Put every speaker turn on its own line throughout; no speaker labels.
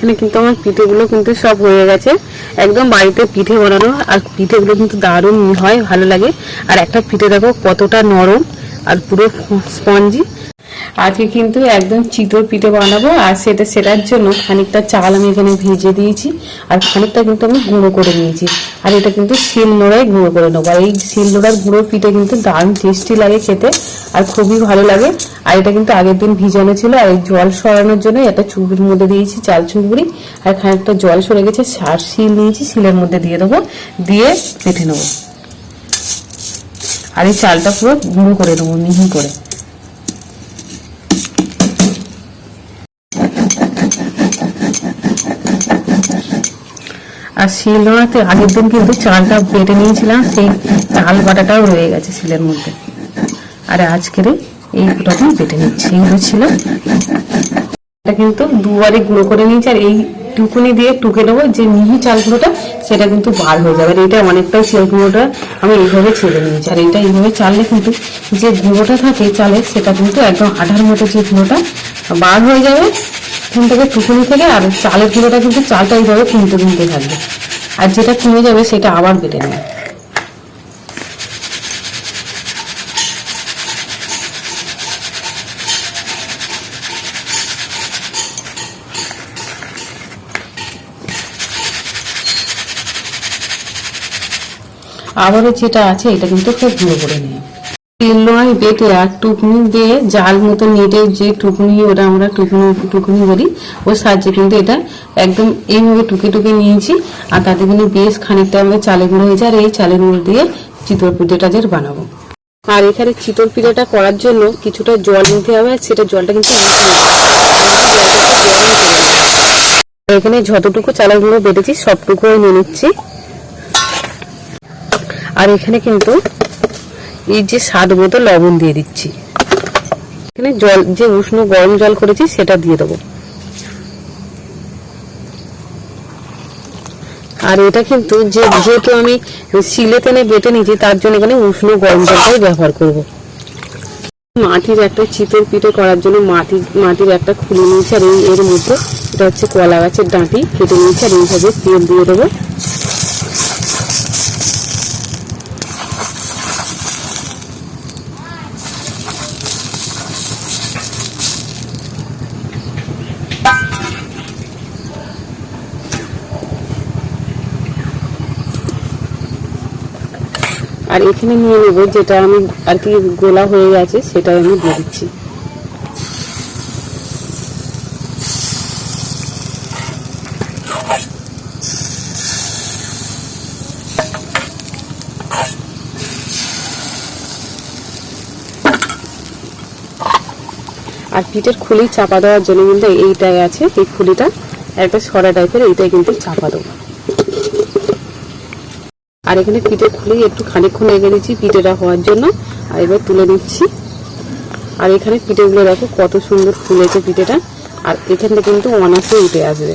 এখানে কিন্তু আমার পিঠেগুলো কিন্তু সব হয়ে গেছে। একদম বাড়িতে পিঠে বানানো, আর পিঠেগুলো কিন্তু দারুণ হয়, ভালো লাগে। আর একটা পিঠে দেখো কতটা নরম, আর পুরো স্পঞ্জি। আজকে কিন্তু একদম চিতর পিঠে বানাবো, আর সেটা সেটার জন্য খানিকটা চাল আমি এখানে ভেজে দিয়েছি, আর খানিকটা কিন্তু আমি গুঁড়ো করে নিয়েছি। আর এটা কিন্তু শিল নোড়ায় গুঁড়ো করে নেব। আর এই শিল নোড়ার গুঁড়ো পিঠে কিন্তু দারুণ টেস্টি লাগে খেতে। আর খুবই ভালো লাগে। আর এটা কিন্তু আগের দিন ভিজানো ছিল, আর এই জল সরানোর জন্য একটা চুবড়ির মধ্যে দিয়েছি, চাল চুবড়ি, আর খানিকটা জল সরে গেছে, সার শিল নিয়েছি, শিলের মধ্যে দিয়ে দেবো, দিয়ে পেটে নেব। আর এই চালটা পুরো গুঁড়ো করে দেবো, মিহি করে। আর শিল আগের দিন কিন্তু চালটা বেটে নিয়েছিলাম, সেই চাল বাটাটাও রয়ে গেছে শিলের মধ্যে। আর আজকের এই ফুটাতেই বেটে নিচ্ছি। এইগুলো ছিল, এটা কিন্তু দুবারে গুঁড়ো করে নিয়েছি, আর এই টুকুনি দিয়ে টুকে নেব, যে মিহি চালগুলোটা সেটা কিন্তু বার হয়ে যাবে। আর এটা অনেকটাই চাল গুঁড়োটা আমি এইভাবে ছেড়ে নিয়েছি। আর এটা এইভাবে চাললে কিন্তু যে গুঁড়োটা থাকে চালের সেটা কিন্তু একদম আঠার মতো যে গুঁড়োটা বার হয়ে যাবে, এখান থেকে টুকুনি থেকে, আর চালের গুঁড়োটা কিন্তু চালটা এইভাবে কিনতে কিনতে থাকবে। আর যেটা কমে যাবে, সেটা আবার বেটে নেবে। আবারও যেটা আছে, এটা কিন্তু খুব গুঁড়ো করে নিয়ে তেল নয় বেটে আর টুকনি দিয়ে জাল মতো নেটে যে টুকনি, ওটা আমরা টুকনি টুকনি বলি, ওর সাহায্যে কিন্তু এটা একদম এইভাবে টুকে টুকে নিয়েছি, আর তাতে কিন্তু বেশ খানিকটা আমাদের চালে গুঁড়ো হয়েছে আর এই চালের গুঁড়ো দিয়ে চিতর পিঠেটা যে বানাবো। আর এখানে চিতর পিঠেটা করার জন্য কিছুটা জল নিতে হবে সেটা জলটা কিন্তু এখানে যতটুকু চালের গুঁড়ো বেটেছি সবটুকু নিয়ে নিচ্ছি। আর এখানে কিন্তু এই যে স্বাদ মতো লবণ দিয়ে দিচ্ছি। এখানে জল, যে উষ্ণ গরম জল করেছি সেটা দিয়ে দেবো। আর এটা কিন্তু যে, যেহেতু আমি শিলে তেনে বেটে নিয়েছি, তার জন্য এখানে উষ্ণ গরম জলটাই ব্যবহার করব। মাটির একটা চিতল পিঠে করার জন্য মাটি, মাটির একটা খুলে নিয়েছি, আর এর মধ্যে এটা হচ্ছে কলা গাছের ডাঁটি কেটে নিয়েছি, আর এইভাবে তেল দিয়ে দেবো। আর এখানে নিয়ে নেব যেটা আমি আর কি গোলা হয়ে গেছে সেটা আমি দিয়ে দিচ্ছি। আর পিঠের খুলি চাপা দেওয়ার জন্য কিন্তু এইটাই আছে, এই খুলিটা। একটা সরা টাইপের এইটাই কিন্তু চাপা দেবো। আর এখানে পিঠে খুলে একটু খানিক্ষণ রেখে দিচ্ছি পিঠেটা হওয়ার জন্য। আর এবার তুলে নিচ্ছি। আর এখানে পিঠেগুলো দেখো কত সুন্দর ফুলেছে পিঠেটা। আর এখান থেকে কিন্তু অনাসে উঠে আসবে।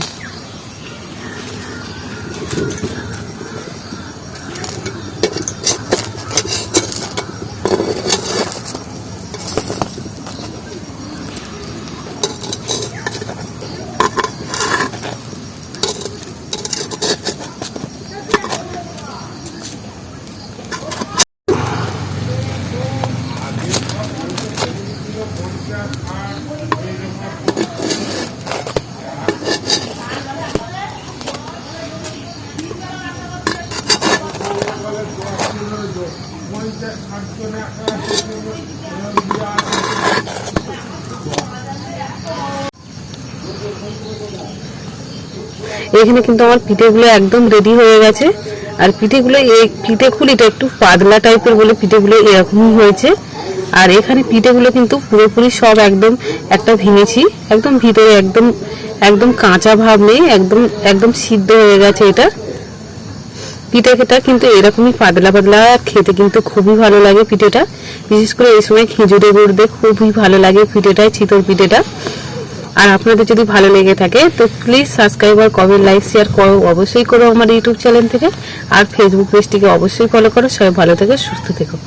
এখানে কিন্তু আমার পিঠেগুলো একদম রেডি হয়ে গেছে। আর পিঠেগুলো এই পিঠে খুলিটা একটু পাতলা টাইপের বলে পিঠেগুলো এরকমই হয়েছে। আর এখানে পিঠেগুলো কিন্তু পুরোপুরি সব একদম একটা ভেঙেছি, একদম ভিতরে একদম একদম কাঁচা ভাব নেই, একদম একদম সিদ্ধ হয়ে গেছে এটা। পিঠে খেটা কিন্তু এরকমই পাতলা পাতলা খেতে কিন্তু খুবই ভালো লাগে পিঠেটা। বিশেষ করে এই সময় খেজুরে গুড় দিয়ে খুবই ভালো লাগে পিঠেটায় চিতর পিঠেটা। আর আপনাদের যদি ভালো লেগে থাকে, তো প্লিজ সাবস্ক্রাইব আর কমেন্ট লাইক শেয়ার করো। অবশ্যই করো আমার ইউটিউব চ্যানেল থেকে। আর ফেসবুক পেজটিকে অবশ্যই ফলো করো। সবাই ভালো থেকো, সুস্থ থেকো।